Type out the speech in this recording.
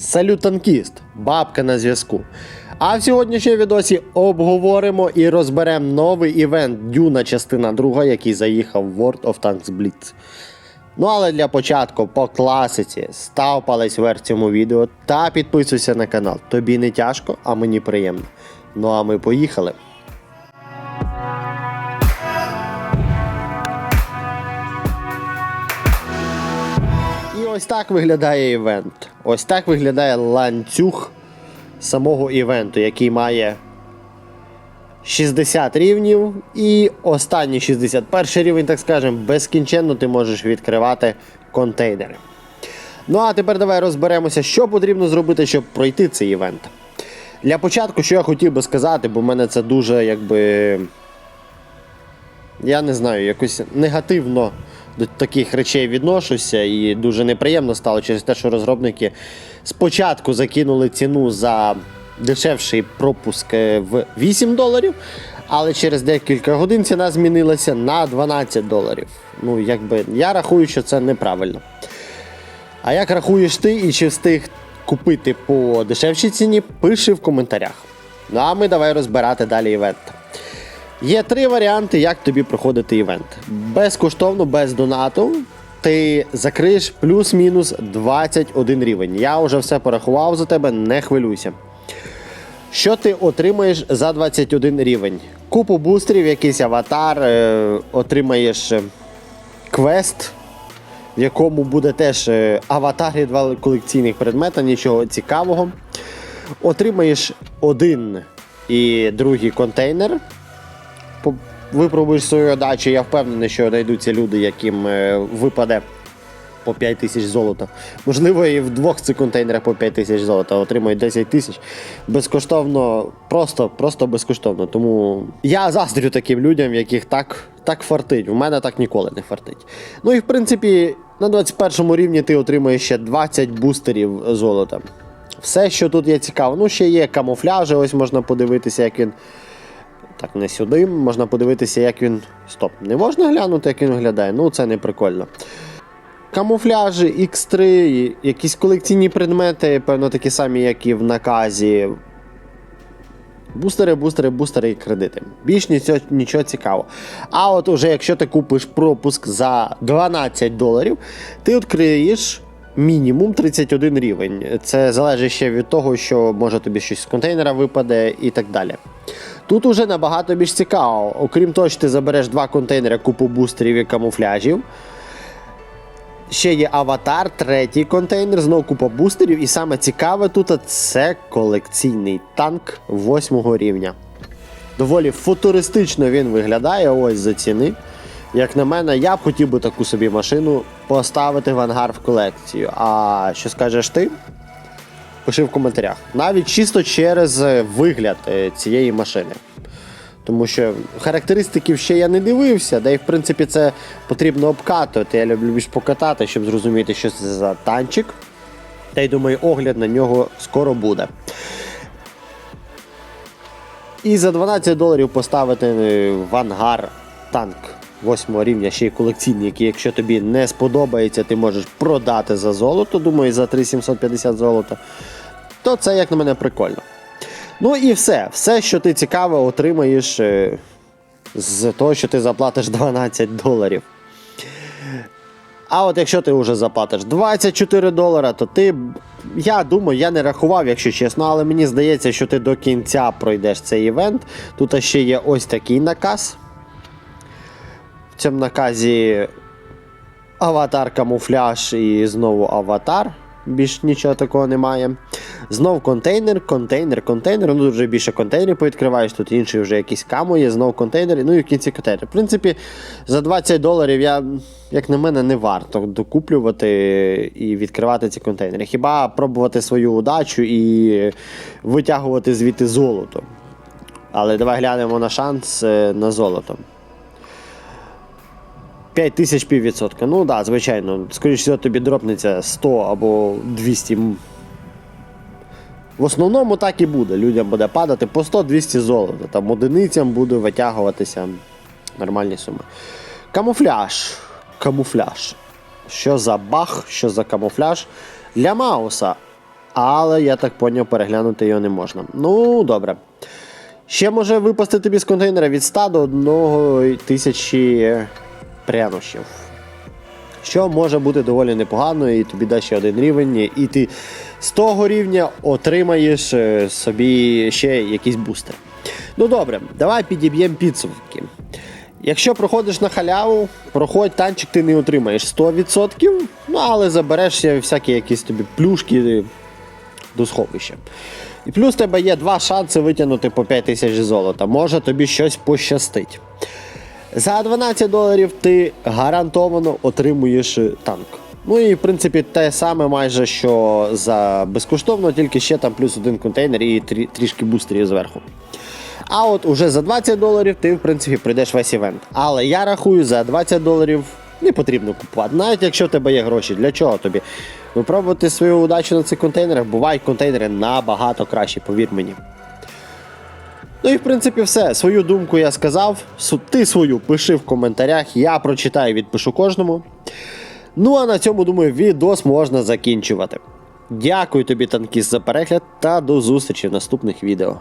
Салют танкіст, бабка на зв'язку. А в сьогоднішньому відосі обговоримо і розберемо новий івент Дюна частина 2, який заїхав в World of Tanks Blitz. Ну але для початку по класиці став палець вверх цьому відео та підписуйся на канал. Тобі не тяжко, а мені приємно. Ну а ми поїхали. Ось так виглядає івент. Ось так виглядає ланцюг самого івенту, який має 60 рівнів. І останній 61 рівень, так скажемо, безкінченно ти можеш відкривати контейнери. Ну а тепер давай розберемося, що потрібно зробити, щоб пройти цей івент. Для початку, що я хотів би сказати, бо в мене це дуже якби. Я не знаю, якось негативно до таких речей відношуся, і дуже неприємно стало через те, що розробники спочатку закинули ціну за дешевший пропуск е, в 8 доларів, але через декілька годин ціна змінилася на 12 доларів. Ну, якби я рахую, що це неправильно. А як рахуєш ти і чи встиг купити по дешевшій ціні, пиши в коментарях. Ну а ми давай розбирати далі івент. Є три варіанти, як тобі проходити івент. Безкоштовно, без донату. Ти закриєш плюс-мінус 21 рівень. Я вже все порахував за тебе, не хвилюйся. Що ти отримаєш за 21 рівень? Купу бустерів, якийсь аватар, е, отримаєш е, квест, в якому буде теж е, аватар і два колекційних предмета, нічого цікавого. Отримаєш один і другий контейнер. Випробуєш свою дачу, я впевнений, що знайдуться люди, яким е, випаде по 5 тисяч золота. Можливо, і в двох цих контейнерах по 5 тисяч золота отримають 10 тисяч. Безкоштовно, просто, просто безкоштовно. Тому я заздрю таким людям, яких так, так фартить. У мене так ніколи не фартить. Ну і в принципі, на 21 рівні ти отримаєш ще 20 бустерів золота. Все, що тут є цікаво. Ну, ще є камуфляжі, ось можна подивитися, як він. Так, не сюди. Можна подивитися, як він. Стоп, не можна глянути, як він виглядає. Ну, це не прикольно. Камуфляжі, X3, якісь колекційні предмети, певно, такі самі, як і в наказі. Бустери, бустери, бустери і кредити. Більш нічого, нічого цікавого. А от уже якщо ти купиш пропуск за 12 доларів, ти відкриєш мінімум 31 рівень. Це залежить ще від того, що може тобі щось з контейнера випаде і так далі. Тут уже набагато більш цікаво. Окрім того, що ти забереш два контейнери, купу бустерів і камуфляжів. Ще є аватар, третій контейнер, знову купа бустерів. І саме цікаве тут це колекційний танк 8 рівня. Доволі футуристично він виглядає, ось за ціни. Як на мене, я б хотів би таку собі машину поставити в ангар в колекцію. А що скажеш ти? Пиши в коментарях. Навіть чисто через е, вигляд е, цієї машини. Тому що характеристиків ще я не дивився, да і в принципі це потрібно обкатувати. Я люблю більш покатати, щоб зрозуміти, що це за танчик. Та й думаю, огляд на нього скоро буде. І за 12 доларів поставити е, в ангар танк 8 рівня, ще й колекційний, який, якщо тобі не сподобається, ти можеш продати за золото, думаю, за 3750 золота. То це, як на мене, прикольно. Ну і все. Все, що ти цікаве, отримаєш е, з того, що ти заплатиш 12 доларів. А от якщо ти вже заплатиш 24 долара, то ти. Я думаю, я не рахував, якщо чесно, але мені здається, що ти до кінця пройдеш цей івент. Тут ще є ось такий наказ. В цьому наказі аватар камуфляж і знову аватар. Більш нічого такого немає. Знов контейнер, контейнер, контейнер. Ну тут вже більше контейнерів повідкриваєш, тут інші вже якісь камо є, знов контейнери, ну і в кінці контейнер. В принципі, за 20 доларів я, як на мене, не варто докуплювати і відкривати ці контейнери. Хіба пробувати свою удачу і витягувати звідти золото. Але давай глянемо на шанс е, на золото. 5 тисяч піввідсотка. Ну так, да, звичайно. Скоріше тобі дропнеться 100 або 200. В основному так і буде. Людям буде падати по 100-200 золота. Там одиницям буде витягуватися нормальні суми. Камуфляж. Камуфляж. Що за бах, що за камуфляж? Для Мауса але я так поняв, переглянути його не можна. Ну, добре. Ще може випасти тобі з контейнера від 100 до 1 тисячі прянощів. Що може бути доволі непогано, і тобі дасть ще один рівень, і ти з того рівня отримаєш е, собі ще якийсь бустер. Ну добре, давай підіб'ємо підсумки. Якщо проходиш на халяву, проходь танчик ти не отримаєш 100%, ну але забереш ще всякі якісь тобі плюшки до сховища. І плюс в тебе є два шанси витягнути по 5 тисяч золота. Може тобі щось пощастить. За 12 доларів ти гарантовано отримуєш е, танк. Ну і в принципі те саме майже, що за безкоштовно, тільки ще там плюс один контейнер і трі- трішки бустерів зверху. А от уже за 20 доларів ти, в принципі, пройдеш весь івент. Але я рахую, за 20 доларів не потрібно купувати. Навіть якщо в тебе є гроші, для чого тобі? Випробувати свою удачу на цих контейнерах, бувають контейнери набагато кращі, повір мені. Ну і в принципі все. Свою думку я сказав. Ти свою пиши в коментарях, я прочитаю, відпишу кожному. Ну а на цьому, думаю, відос можна закінчувати. Дякую тобі, танкіст, за перегляд та до зустрічі в наступних відео.